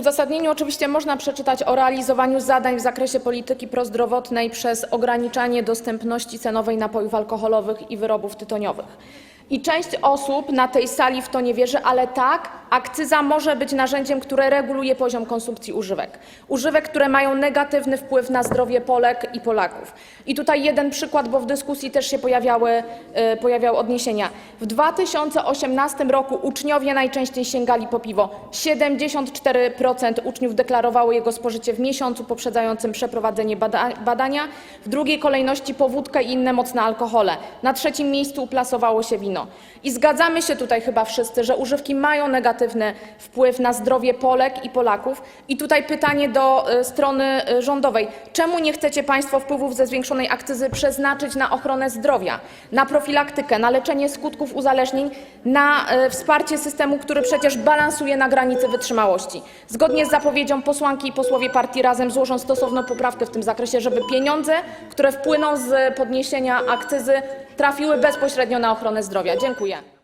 uzasadnieniu oczywiście można przeczytać o realizowaniu zadań w zakresie polityki prozdrowotnej przez ograniczanie dostępności cenowej napojów alkoholowych i wyrobów tytoniowych. I część osób na tej sali w to nie wierzy, ale tak, akcyza może być narzędziem, które reguluje poziom konsumpcji używek. Używek, które mają negatywny wpływ na zdrowie Polek i Polaków. I tutaj jeden przykład, bo w dyskusji też się pojawiały, e, pojawiały odniesienia. W 2018 roku uczniowie najczęściej sięgali po piwo. 74% uczniów deklarowało jego spożycie w miesiącu poprzedzającym przeprowadzenie bada badania. W drugiej kolejności po wódkę i inne mocne alkohole. Na trzecim miejscu uplasowało się wino. I zgadzamy się tutaj chyba wszyscy, że używki mają negatywny wpływ na zdrowie Polek i Polaków. I tutaj pytanie do y, strony y, rządowej. Czemu nie chcecie Państwo wpływów ze zwiększonej akcyzy przeznaczyć na ochronę zdrowia, na profilaktykę, na leczenie skutków uzależnień, na y, wsparcie systemu, który przecież balansuje na granicy wytrzymałości? Zgodnie z zapowiedzią posłanki i posłowie partii Razem złożą stosowną poprawkę w tym zakresie, żeby pieniądze, które wpłyną z podniesienia akcyzy, trafiły bezpośrednio na ochronę zdrowia. Dziękuję.